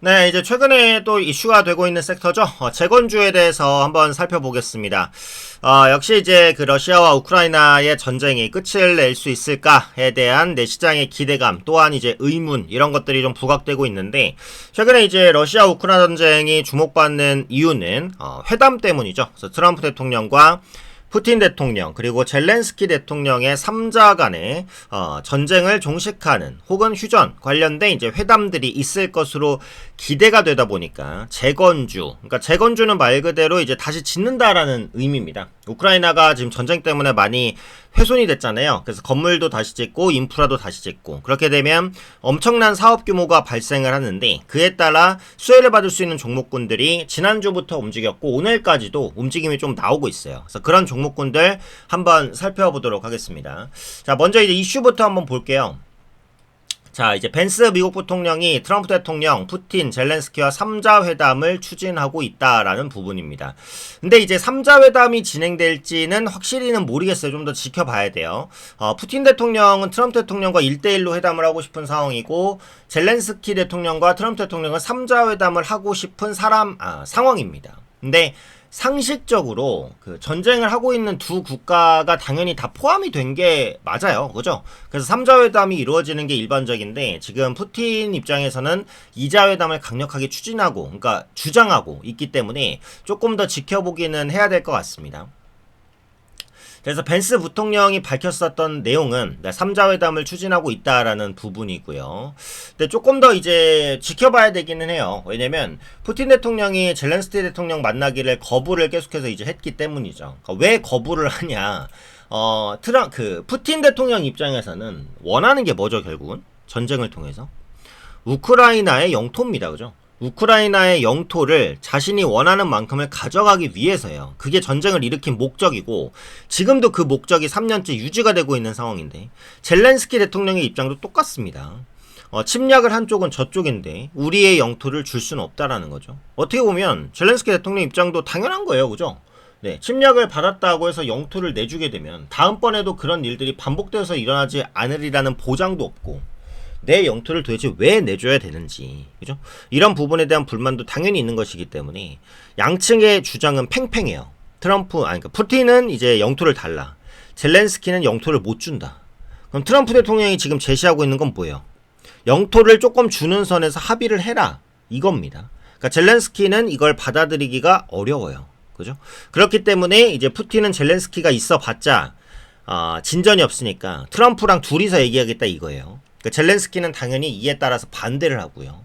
네, 이제 최근에 또 이슈가 되고 있는 섹터죠. 어, 재건주에 대해서 한번 살펴보겠습니다. 어, 역시 이제 그 러시아와 우크라이나의 전쟁이 끝을 낼 수 있을까에 대한 내 시장의 기대감 또한 이제 의문 이런 것들이 좀 부각되고 있는데 최근에 이제 러시아 우크라이나 전쟁이 주목받는 이유는 어, 회담 때문이죠. 그래서 트럼프 대통령과 푸틴 대통령 그리고 젤렌스키 대통령의 3자 간의 어, 전쟁을 종식하는 혹은 휴전 관련된 이제 회담들이 있을 것으로 기대가 되다 보니까 재건주 그러니까 재건주는 말 그대로 이제 다시 짓는다라는 의미입니다. 우크라이나가 지금 전쟁 때문에 많이 훼손이 됐잖아요. 그래서 건물도 다시 짓고 인프라도 다시 짓고 그렇게 되면 엄청난 사업 규모가 발생을 하는데 그에 따라 수혜를 받을 수 있는 종목군들이 지난주부터 움직였고 오늘까지도 움직임이 좀 나오고 있어요. 그래서 그런 종목군들 한번 살펴보도록 하겠습니다. 자, 먼저 이제 이슈부터 한번 볼게요. 자, 이제 벤스 미국 부통령이 트럼프 대통령, 푸틴, 젤렌스키와 3자 회담을 추진하고 있다라는 부분입니다. 근데 이제 3자 회담이 진행될지는 확실히는 모르겠어요. 좀 더 지켜봐야 돼요. 어, 푸틴 대통령은 트럼프 대통령과 1대1로 회담을 하고 싶은 상황이고, 젤렌스키 대통령과 트럼프 대통령은 3자 회담을 하고 싶은 사람, 아, 상황입니다. 근데 상식적으로 그 전쟁을 하고 있는 두 국가가 당연히 다 포함이 된 게 맞아요. 그죠? 그래서 3자 회담이 이루어지는 게 일반적인데 지금 푸틴 입장에서는 2자 회담을 강력하게 추진하고 그러니까 주장하고 있기 때문에 조금 더 지켜보기는 해야 될 것 같습니다. 그래서 벤스 부통령이 밝혔었던 내용은 3자 회담을 추진하고 있다라는 부분이고요. 근데 조금 더 이제 지켜봐야 되기는 해요. 왜냐면 푸틴 대통령이 젤렌스키 대통령 만나기를 거부를 계속해서 이제 했기 때문이죠. 그러니까 왜 거부를 하냐? 어, 트럼 그 푸틴 대통령 입장에서는 원하는 게 뭐죠, 결국은? 전쟁을 통해서 우크라이나의 영토입니다. 그죠? 우크라이나의 영토를 자신이 원하는 만큼을 가져가기 위해서요. 그게 전쟁을 일으킨 목적이고 지금도 그 목적이 3년째 유지가 되고 있는 상황인데 젤렌스키 대통령의 입장도 똑같습니다. 어, 침략을 한 쪽은 저쪽인데 우리의 영토를 줄 수는 없다라는 거죠. 어떻게 보면 젤렌스키 대통령 입장도 당연한 거예요. 그죠? 네, 침략을 받았다고 해서 영토를 내주게 되면 다음번에도 그런 일들이 반복되어서 일어나지 않으리라는 보장도 없고 내 영토를 도대체 왜 내줘야 되는지 그죠? 이런 부분에 대한 불만도 당연히 있는 것이기 때문에 양측의 주장은 팽팽해요. 트럼프 아니 그러니까 푸틴은 이제 영토를 달라. 젤렌스키는 영토를 못 준다. 그럼 트럼프 대통령이 지금 제시하고 있는 건 뭐예요? 영토를 조금 주는 선에서 합의를 해라. 이겁니다. 그러니까 젤렌스키는 이걸 받아들이기가 어려워요. 그죠? 그렇기 때문에 이제 푸틴은 젤렌스키가 있어 봤자 아, 진전이 없으니까 트럼프랑 둘이서 얘기하겠다 이거예요. 그 젤렌스키는 당연히 이에 따라서 반대를 하고요.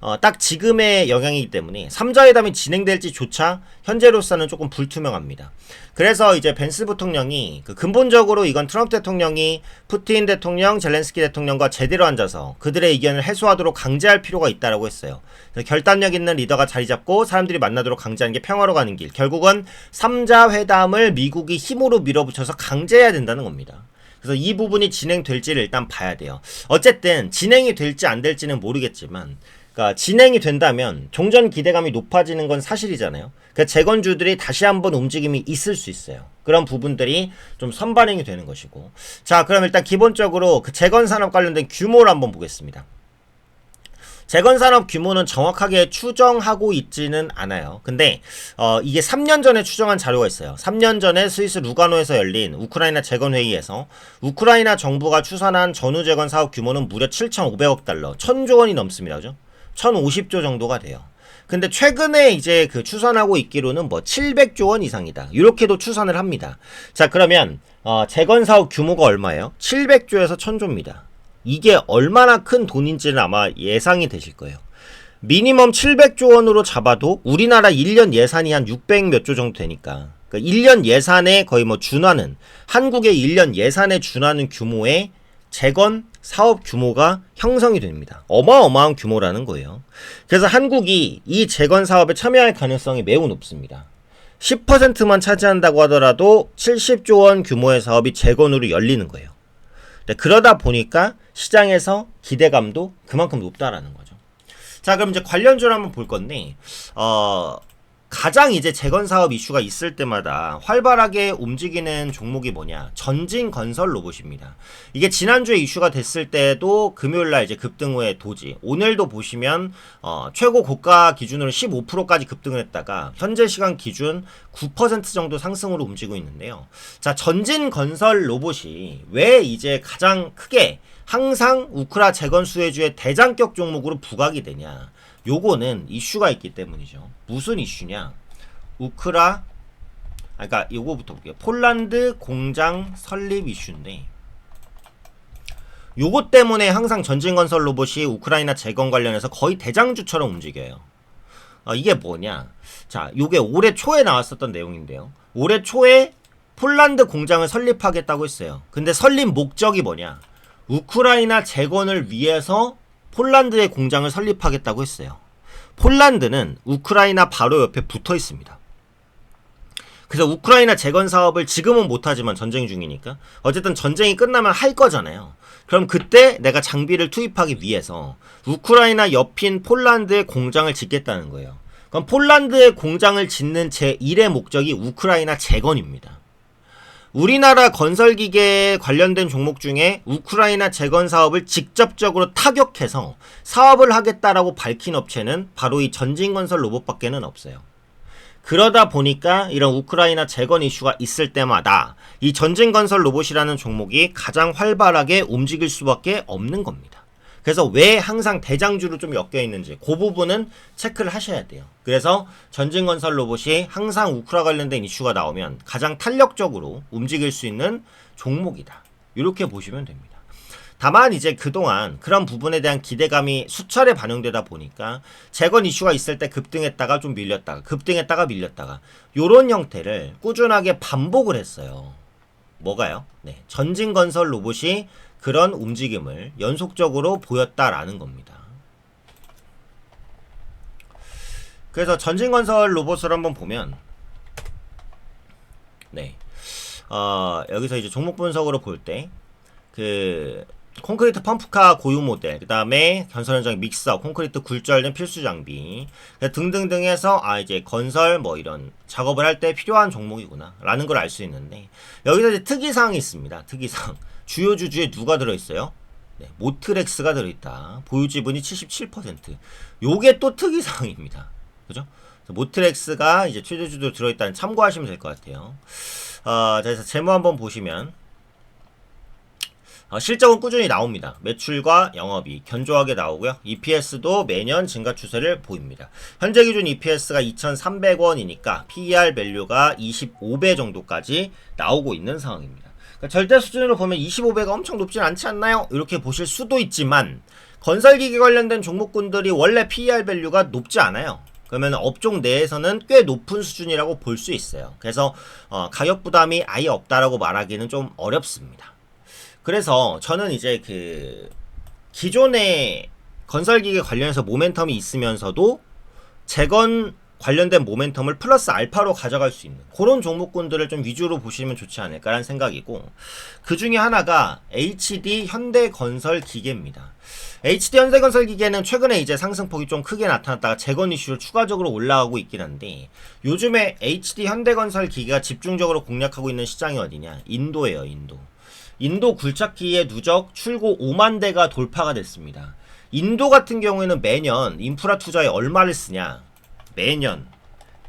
어, 딱 지금의 영향이기 때문에 3자회담이 진행될지조차 현재로서는 조금 불투명합니다. 그래서 이제 벤스 부통령이 그 근본적으로 이건 트럼프 대통령이 푸틴 대통령, 젤렌스키 대통령과 제대로 앉아서 그들의 의견을 해소하도록 강제할 필요가 있다라고 했어요. 결단력 있는 리더가 자리 잡고 사람들이 만나도록 강제하는 게 평화로 가는 길. 결국은 3자 회담을 미국이 힘으로 밀어붙여서 강제해야 된다는 겁니다. 그래서 이 부분이 진행될지를 일단 봐야 돼요. 어쨌든 진행이 될지 안 될지는 모르겠지만 그러니까 진행이 된다면 종전 기대감이 높아지는 건 사실이잖아요. 그러니까 재건주들이 다시 한번 움직임이 있을 수 있어요. 그런 부분들이 좀 선반영이 되는 것이고. 자, 그럼 일단 기본적으로 그 재건 산업 관련된 규모를 한번 보겠습니다. 재건 산업 규모는 정확하게 추정하고 있지는 않아요. 근데 어, 이게 3년 전에 추정한 자료가 있어요. 3년 전에 스위스 루가노에서 열린 우크라이나 재건 회의에서 우크라이나 정부가 추산한 전후 재건 사업 규모는 무려 7,500억 달러, 1,000조 원이 넘습니다. 그죠? 1,050조 정도가 돼요. 근데 최근에 이제 그 추산하고 있기로는 뭐 700조 원 이상이다. 이렇게도 추산을 합니다. 자, 그러면 어, 재건 사업 규모가 얼마예요? 700조에서 1000조입니다. 이게 얼마나 큰 돈인지는 아마 예상이 되실 거예요. 미니멈 700조 원으로 잡아도 우리나라 1년 예산이 한 600 몇 조 정도 되니까 그러니까 1년 예산에 거의 뭐 준하는 한국의 1년 예산에 준하는 규모의 재건 사업 규모가 형성이 됩니다. 어마어마한 규모라는 거예요. 그래서 한국이 이 재건 사업에 참여할 가능성이 매우 높습니다. 10%만 차지한다고 하더라도 70조 원 규모의 사업이 재건으로 열리는 거예요. 그러다 보니까 시장에서 기대감도 그만큼 높다라는 거죠. 자, 그럼 이제 관련주를 한번 볼 건데, 어, 가장 이제 재건 사업 이슈가 있을 때마다 활발하게 움직이는 종목이 뭐냐? 전진 건설 로봇입니다. 이게 지난주에 이슈가 됐을 때도 금요일 날 이제 급등 후에 도지. 오늘도 보시면 어, 최고 고가 기준으로 15%까지 급등을 했다가 현재 시간 기준 9% 정도 상승으로 움직이고 있는데요. 자, 전진 건설 로봇이 왜 이제 가장 크게 항상 우크라 재건 수혜주의 대장격 종목으로 부각이 되냐? 요거는 이슈가 있기 때문이죠. 무슨 이슈냐? 우크라 아 그러니까 요거부터 볼게요. 폴란드 공장 설립 이슈인데 요거 때문에 항상 전진건설 로봇이 우크라이나 재건 관련해서 거의 대장주처럼 움직여요. 어, 이게 뭐냐? 자, 요게 올해 초에 나왔었던 내용인데요. 올해 초에 폴란드 공장을 설립하겠다고 했어요. 근데 설립 목적이 뭐냐? 우크라이나 재건을 위해서 폴란드의 공장을 설립하겠다고 했어요. 폴란드는 우크라이나 바로 옆에 붙어 있습니다. 그래서 우크라이나 재건 사업을 지금은 못하지만 전쟁 중이니까 어쨌든 전쟁이 끝나면 할 거잖아요. 그럼 그때 내가 장비를 투입하기 위해서 우크라이나 옆인 폴란드의 공장을 짓겠다는 거예요. 그럼 폴란드의 공장을 짓는 제1의 목적이 우크라이나 재건입니다. 우리나라 건설기계 관련된 종목 중에 우크라이나 재건 사업을 직접적으로 타격해서 사업을 하겠다라고 밝힌 업체는 바로 이 전진건설 로봇밖에는 없어요. 그러다 보니까 이런 우크라이나 재건 이슈가 있을 때마다 이 전진건설 로봇이라는 종목이 가장 활발하게 움직일 수밖에 없는 겁니다. 그래서 왜 항상 대장주로 좀 엮여 있는지 그 부분은 체크를 하셔야 돼요. 그래서 전진건설 로봇이 항상 우크라 관련된 이슈가 나오면 가장 탄력적으로 움직일 수 있는 종목이다. 이렇게 보시면 됩니다. 다만 이제 그동안 그런 부분에 대한 기대감이 수차례 반영되다 보니까 재건 이슈가 있을 때 급등했다가 좀 밀렸다가 급등했다가 밀렸다가 요런 형태를 꾸준하게 반복을 했어요. 뭐가요? 네. 전진건설 로봇이 그런 움직임을 연속적으로 보였다라는 겁니다. 그래서 전진건설 로봇을 한번 보면 네. 어, 여기서 이제 종목 분석으로 볼 때 그 콘크리트 펌프카 고유 모델, 그 다음에 건설 현장 믹서, 콘크리트 굴절된 필수 장비 등등등 해서 아 이제 건설 뭐 이런 작업을 할 때 필요한 종목이구나 라는 걸 알 수 있는데 여기서 이제 특이사항이 있습니다. 특이사항. 주요 주주에 누가 들어있어요? 네, 모트렉스가 들어있다. 보유 지분이 77%. 요게 또 특이사항입니다. 그죠? 모트렉스가 이제 최저주도 들어있다는 참고하시면 될 것 같아요. 어, 자, 그래서 재무 한번 보시면 어, 실적은 꾸준히 나옵니다. 매출과 영업이 견조하게 나오고요. EPS도 매년 증가 추세를 보입니다. 현재 기준 EPS가 2,300원이니까 PER 밸류가 25배 정도까지 나오고 있는 상황입니다. 그러니까 절대 수준으로 보면 25배가 엄청 높진 않지 않나요? 이렇게 보실 수도 있지만 건설기계 관련된 종목군들이 원래 PER 밸류가 높지 않아요. 그러면 업종 내에서는 꽤 높은 수준이라고 볼 수 있어요. 그래서 어, 가격 부담이 아예 없다라고 말하기는 좀 어렵습니다. 그래서 저는 이제 그 기존의 건설기계 관련해서 모멘텀이 있으면서도 재건 관련된 모멘텀을 플러스 알파로 가져갈 수 있는 그런 종목군들을 좀 위주로 보시면 좋지 않을까라는 생각이고 그 중에 하나가 HD 현대건설 기계입니다. HD 현대건설 기계는 최근에 이제 상승폭이 좀 크게 나타났다가 재건 이슈로 추가적으로 올라가고 있긴 한데 요즘에 HD 현대건설 기계가 집중적으로 공략하고 있는 시장이 어디냐? 인도예요, 인도. 인도 굴착기의 누적 출고 5만 대가 돌파가 됐습니다. 인도 같은 경우에는 매년 인프라 투자에 얼마를 쓰냐? 매년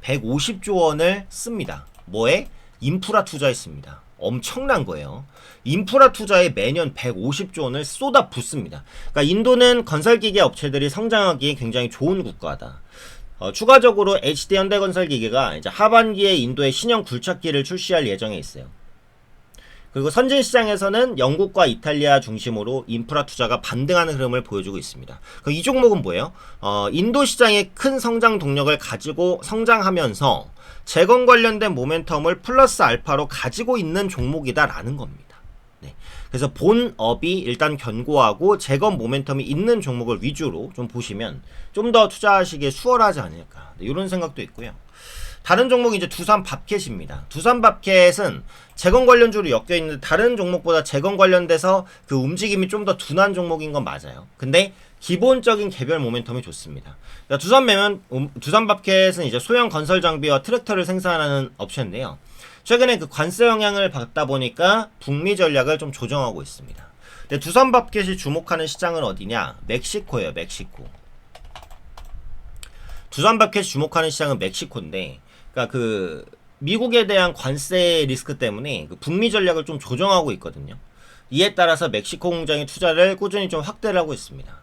150조 원을 씁니다. 뭐에? 인프라 투자했습니다. 엄청난 거예요. 인프라 투자에 매년 150조 원을 쏟아 붓습니다. 그러니까 인도는 건설기계 업체들이 성장하기에 굉장히 좋은 국가다. 어, 추가적으로 HD 현대건설기계가 이제 하반기에 인도의 신형 굴착기를 출시할 예정에 있어요. 그리고 선진 시장에서는 영국과 이탈리아 중심으로 인프라 투자가 반등하는 흐름을 보여주고 있습니다. 이 종목은 뭐예요? 어, 인도 시장의 큰 성장 동력을 가지고 성장하면서 재건 관련된 모멘텀을 플러스 알파로 가지고 있는 종목이다라는 겁니다. 네. 그래서 본업이 일단 견고하고 재건 모멘텀이 있는 종목을 위주로 좀 보시면 좀 더 투자하시기에 수월하지 않을까 네, 이런 생각도 있고요. 다른 종목이 이제 두산 밥켓입니다. 두산 밥켓은 재건 관련주로 엮여 있는데 다른 종목보다 재건 관련돼서 그 움직임이 좀 더 둔한 종목인 건 맞아요. 근데 기본적인 개별 모멘텀이 좋습니다. 그러니까 두산 매면 음, 두산 밥켓은 이제 소형 건설 장비와 트랙터를 생산하는 업체인데요. 최근에 그 관세 영향을 받다 보니까 북미 전략을 좀 조정하고 있습니다. 근데 두산 밥켓이 주목하는 시장은 어디냐? 멕시코예요, 멕시코. 두산 밥켓이 주목하는 시장은 멕시코인데, 그러니까 그 미국에 대한 관세 리스크 때문에 그 북미 전략을 좀 조정하고 있거든요. 이에 따라서 멕시코 공장의 투자를 꾸준히 좀 확대를 하고 있습니다.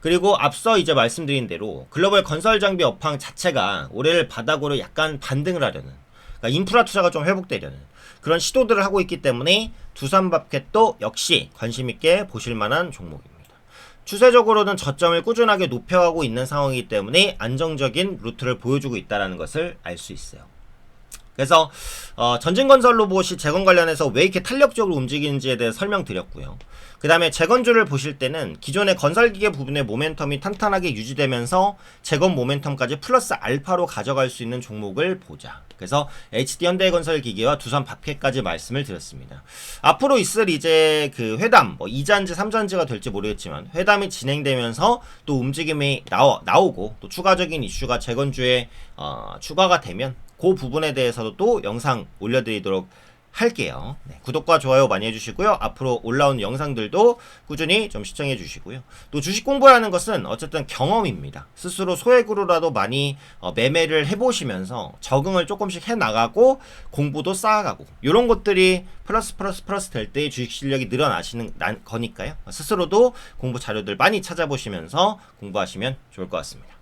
그리고 앞서 이제 말씀드린 대로 글로벌 건설 장비 업황 자체가 올해를 바닥으로 약간 반등을 하려는 그러니까 인프라 투자가 좀 회복되려는 그런 시도들을 하고 있기 때문에 두산밥켓도 역시 관심 있게 보실 만한 종목입니다. 추세적으로는 저점을 꾸준하게 높여가고 있는 상황이기 때문에 안정적인 루트를 보여주고 있다는 것을 알 수 있어요. 그래서 어, 전진건설 로봇이 재건 관련해서 왜 이렇게 탄력적으로 움직이는지에 대해 설명드렸고요. 그 다음에 재건주를 보실 때는 기존의 건설기계 부분의 모멘텀이 탄탄하게 유지되면서 재건 모멘텀까지 플러스 알파로 가져갈 수 있는 종목을 보자. 그래서 HD 현대건설기계와 두산 밥켓까지 말씀을 드렸습니다. 앞으로 있을 이제 그 회담, 뭐 2잔지 3잔지가 될지 모르겠지만 회담이 진행되면서 또 움직임이 나오, 나오고 또 추가적인 이슈가 재건주에 어, 추가가 되면 그 부분에 대해서도 또 영상 올려드리도록 할게요. 네, 구독과 좋아요 많이 해주시고요. 앞으로 올라온 영상들도 꾸준히 좀 시청해 주시고요. 또 주식 공부라는 것은 어쨌든 경험입니다. 스스로 소액으로라도 많이 어, 매매를 해보시면서 적응을 조금씩 해나가고 공부도 쌓아가고 이런 것들이 플러스 플러스 플러스 될 때 주식 실력이 늘어나시는 난- 거니까요. 스스로도 공부 자료들 많이 찾아보시면서 공부하시면 좋을 것 같습니다.